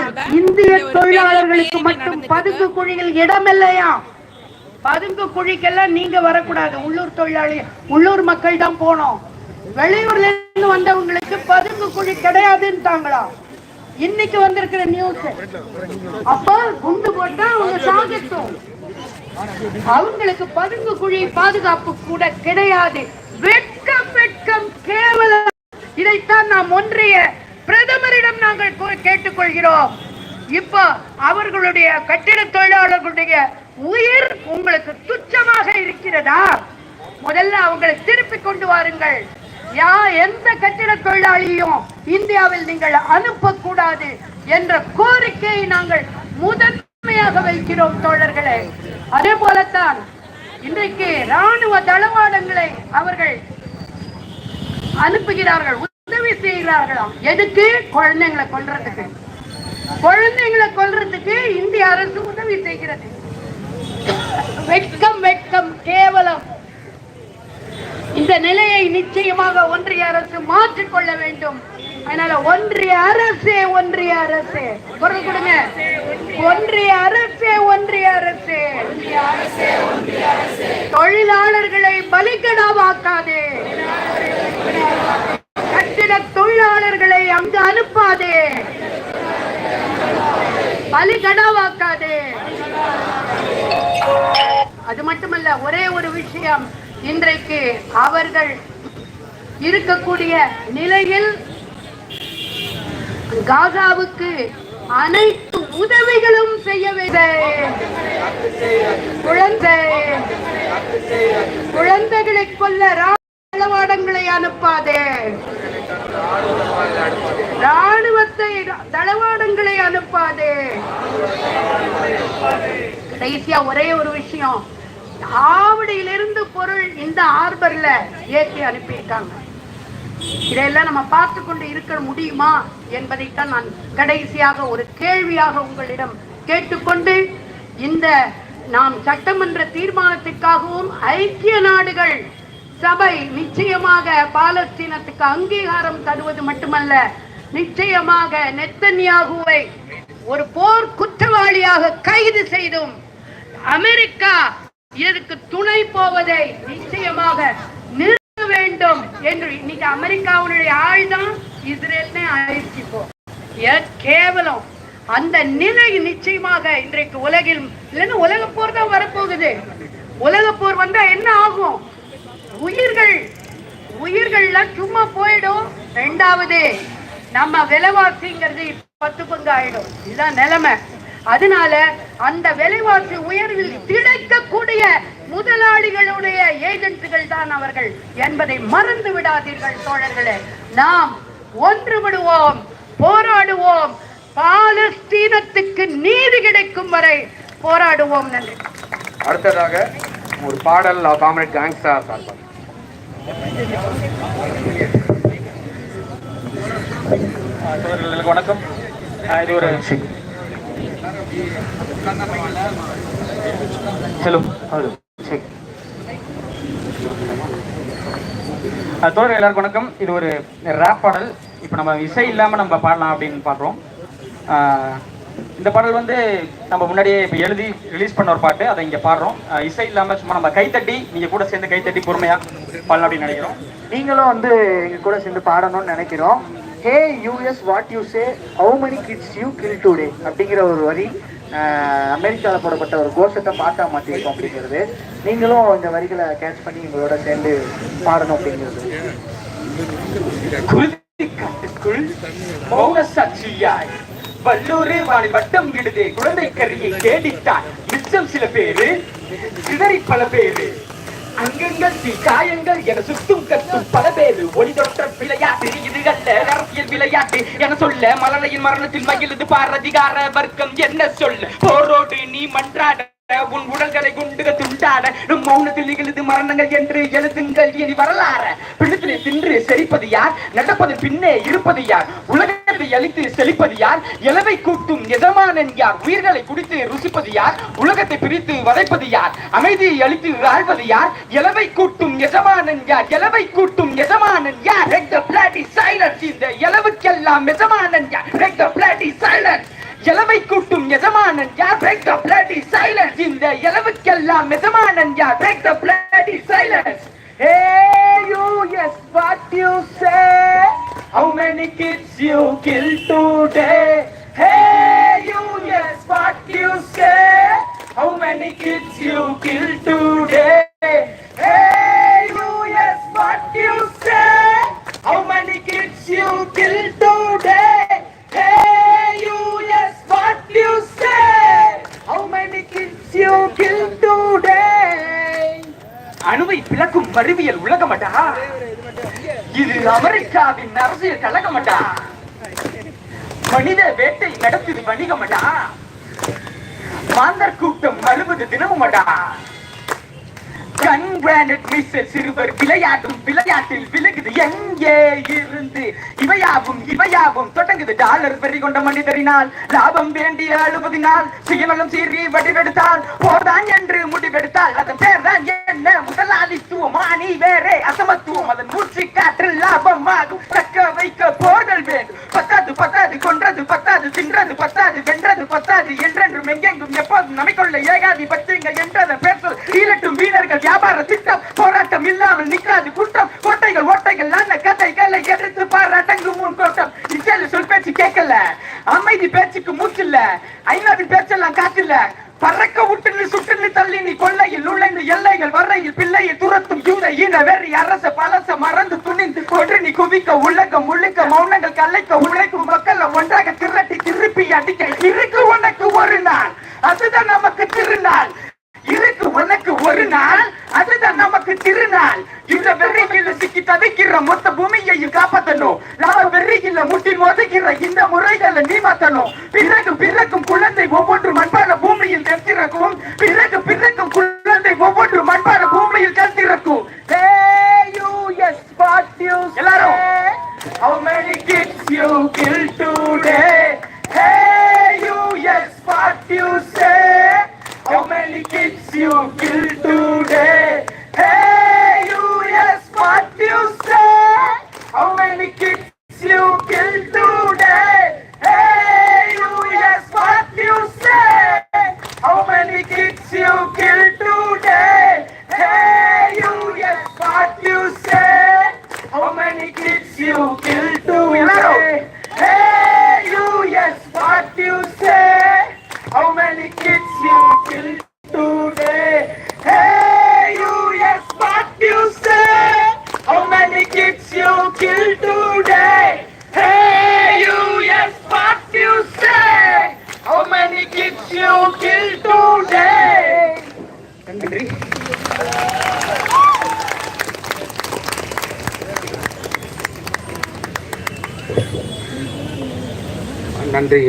ஆனால் இந்திய தொழிலாளர்களுக்கு மட்டும் பதுங்கு குழியில் இடமில்லையா? பதுங்கு குழிக்கெல்லாம் நீங்க வரக்கூடாது. உள்ளூர் தொழிலாளி உள்ளூர் மக்கள் தான் போனோம் வெளியூர்ல இருந்து வந்தவங்களுக்கு பதுங்கு குழி கிடையாதுன்னுட்டாங்களா இன்னைக்கு வந்திருக்கிற நியூஸ் அப்ப குண்டு போட்டா அவங்க சாகட்டும். அவங்களுக்கு பதுங்கு குழி பாதுகாப்பு கூட கிடையாது. வெட்கம் வெட்கம் கேவலம். இதைத்தான் நாம் ஒன்றிய பிரதமரிடம் நாங்கள் கேட்டுக்கொள்கிறோம். இப்போ அவர்களுடைய கட்டிட தொழிலாளர்களுடைய உயிர் உங்களுக்கு துச்சமாக இருக்கிறதா? முதல்ல அவங்களை திருப்பி கொண்டு வாருங்கள். யா எந்த கட்டிட தொழிலாளியும் இந்தியாவில் நீங்கள் அனுப்பக்கூடாது என்ற கோரிக்கையை நாங்கள் முதன்மையாக வைக்கிறோம் தோழர்களே. அதே போலத்தான் இன்றைக்கு ராணுவ தளவாடங்களை அவர்கள் அனுப்புகிறார்கள். உதவி செய்கிறார்களாம் எதுக்கு? குழந்தைங்களை கொல்றதுக்கு. குழந்தைங்களை கொல்றதுக்கு இந்திய அரசு உதவி செய்கிறது. வெட்கம் வெட்கம் கேவலம். இந்த நிலையை நிச்சயமாக ஒன்றிய அரசு மாற்றிக்கொள்ள வேண்டும். அதனால ஒன்றிய அரசே ஒன்றிய அரசே. குரல் கொடுங்க. ஒன்றிய அரசே ஒன்றிய அரசே. தொழிலாளர்களை பலிகடாவாக்காதே. அங்கு அனுப்பாதே. பலிகடாவாக்காதே அது மட்டுமல்ல ஒரே ஒரு விஷயம். இன்றைக்கு அவர்கள் இருக்கக்கூடிய நிலையில் காசாவுக்கு அனைத்து உதவிகளும் செய்ய குழந்தை. குழந்தைகளை கொல்ல தளவாடங்களை அனுப்பாதே. ராணுவத்தை தளவாடங்களை அனுப்பாதே. கடைசியா ஒரே ஒரு விஷயம். ஆவடியிலிருந்து பொருள் இந்த ஆர்பர்ல ஏற்றி அனுப்பியிருக்காங்க. இதையெல்லாம் நம்ம பார்த்து கொண்டு இருக்க முடியுமா என்பதைத்தான் நான் கடைசியாக ஒரு கேள்வியாக உங்களிடம் கேட்டுக்கொண்டு இந்த நாம் சட்டமன்ற தீர்மானத்துக்காகவும் ஐக்கிய நாடுகள் சபை நிச்சயமாக பாலஸ்தீனத்துக்கு அங்கீகாரம் தருவது மட்டுமல்ல நிச்சயமாக நெத்தன்யாகுவை ஒரு போர் குற்றவாளியாக கைது செய்தும் அமெரிக்கா இதற்கு துணை போவதை நிச்சயமாக நிறுத்த வேண்டும் என்று இன்னைக்கு அமெரிக்காவுடைய ஆயுதம் இஸ்ரேல்னே ஆயிடுச்சு இப்போ. ஏன் கேவலம். அந்த நிலை நிச்சயமாக இன்றைக்கு உலகில் இல்லைன்னா உலக போர் தான் வரப்போகுது. உலக போர் வந்தா என்ன ஆகும்? உயிர்கள். உயிர்கள்லாம் சும்மா போயிடும். ரெண்டாவது நம்ம விலைவாசிங்கிறது பத்து பங்கு ஆயிடும். இதுதான் நிலைமை. அதனால அந்த விலைவாசி உயர்வில் திளைக்கக்கூடிய முதலாளிகளுடைய ஏஜென்ட்டுகள் தான் அவர்கள். என்பதை மறந்து விடாதீர்கள் தோழர்களே. நாம் ஒன்றுபடுவோம் போராடுவோம். பாலஸ்தீனத்துக்கு நீதி கிடைக்கும் வரை போராடுவோம். நன்றி. அடுத்ததாக ஒரு பாடல் காமரேட் கேங்ஸ்டர் சார்பாக தோழர்களுக்கு வணக்கம். இது ஒரு ஹலோ ஹலோ சரி தோழர்கள் எல்லாருக்கும் வணக்கம். இது ஒரு ரேப் பாடல். இப்போ நம்ம இசை இல்லாமல் நம்ம பாடலாம் அப்படின்னு பார்க்குறோம் இந்த பாடல் வந்து நம்ம முன்னாடியே இப்போ எழுதி ரிலீஸ் பண்ண ஒரு பாட்டு. அதை இங்கே பாடுறோம். இசை இல்லாமல் சும்மா நம்ம கைத்தட்டி நீங்கள் கூட சேர்ந்து கைத்தட்டி பொறுமையாக பாடலாம் அப்படின்னு நினைக்கிறோம். நீங்களும் வந்து எங்கள் கூட சேர்ந்து பாடணும்னு நினைக்கிறோம். Hey you yes what you say how many kids you kill today அப்படிங்கிற ஒரு வரி அமெரிக்காவில் போடப்பட்ட ஒரு கோஷத்தை பாட்டா மாற்றிருக்கோம் அப்படிங்கிறது. நீங்களும் இந்த வரிகளை கேட்ச் பண்ணி எங்களோட சேர்ந்து பாடணும் அப்படிங்கிறது. குருதி காட்டுக்குள் மௌன சாட்சியாய் வல்லூரே வாணி வட்டம் விடுதே குழந்தை கரியை தேடித்தான் மிச்சம் சில பேரு சிதறி பல பேரு. அங்கங்கள் தீ காயங்கள் என சுத்தும் கத்தும் பல பேரு. ஒளி தொற்ற விளையாட்டு இது அல்ல அரசியல் விளையாட்டு என சொல்ல மலரையின் மரணத்தில் மகிழ்ந்து பார் அதிகார வர்க்கம் என்ன சொல்ல போரோடு நீ மன்றாட உன் உடல்களை குண்டுக துண்டாட நம் மௌனத்தில் நிகழ்ந்து மரணங்கள் என்று எழுதுங்கள். இனி வரலாற பிடித்தினை தின்று செழிப்பது யார்? நடப்பது பின்னே இருப்பது யார்? உலகத்தை அழித்து செழிப்பது யார்? இலவை கூட்டும் எஜமானன் யார்? உயிர்களை குடித்து ருசிப்பது யார்? உலகத்தை பிரித்து வதைப்பது யார்? அமைதியை அழித்து வாழ்வது யார்? இலவை கூட்டும் எஜமானன் யார்? இலவை கூட்டும் எஜமானன் யார்? ரெட் the பிளாட்டி சைலன்ஸ் இந்த இலவுக்கெல்லாம் எஜமானன் யார்? ரெட் the பிளாட்டி சைலன்ஸ் எலவை கூட்டும் எஜமானன் யார் பிரேக் த பிளடி சைலன்ஸ் இந்த எலவுக்கெல்லாம் எஜமானன் யார் break the bloody silence hey you yes what you say how many kids you kill today hey you yes what you say how many kids you kill today அறிவியல் உலகமாட்டா இது அமெரிக்காவின் அரசியல் கழகமடா? மனித வேட்டை நடத்துது வணிகமடா? மாந்தர் கூட்டம் அழுவது தினமுமடா? கன் கிரானட் சிறுவர் விளையாடும் விளையாட்டில் விலகுது எங்கே இருந்து? இவையாவும் இவையாவும் தொடங்குது டாலர் வெறி கொண்ட மனிதரினால். லாபம் வேண்டிய அழுவதினால் சுயநலம் சீறி வடிவெடுத்தால் போர்தான் என்று முடிவெடுத்தால் அதன் பேர் தான் என்ன? முதலாளித்துவம் ஆணி வேறே அசமத்துவம் அதன் மூச்சு காற்றில் லாபமாகும் இல்ல. ஐநாவின் பேச்செல்லாம் காற்றில்ல பறக்க விட்டு நீ சுட்டு நீ தள்ளி நீ கொள்ளையில் நுழைந்து எல்லைகள் வரையில் பிள்ளையை துரத்தும் யூத ஈன வெறி அரச பலச மறந்து துணிந்து கொன்று நீ குவிக்க உலகம் முழுக்க மௌனங்கள் கலைக்க உழைக்கும் மக்கள் ஒன்றாக திரட்டி திருப்பி அடிக்க இருக்கு உனக்கு ஒரு நாள். அதுதான் நமக்கு திருநாள். இருக்கு உனக்கு ஒரு நாள். அதுதான் நமக்கு திருநாள். இந்த வெறியில சிக்கி தவிக்கிற மொத்த பூமியையும் காப்பாத்தணும். நான் வெறியில முட்டி மோதுகிற இந்த முறைகளை நீ மாத்தணும். பிறகு கத்திறக்கும் பிறகு பிறக்கும் குழந்தை ஒவ்வொன்று மண்பான பூமியில் கத்திறக்கும் எல்லாரும் How many kids you kill today? Hey you, yes, what you say? How many kids you kill நன்றி.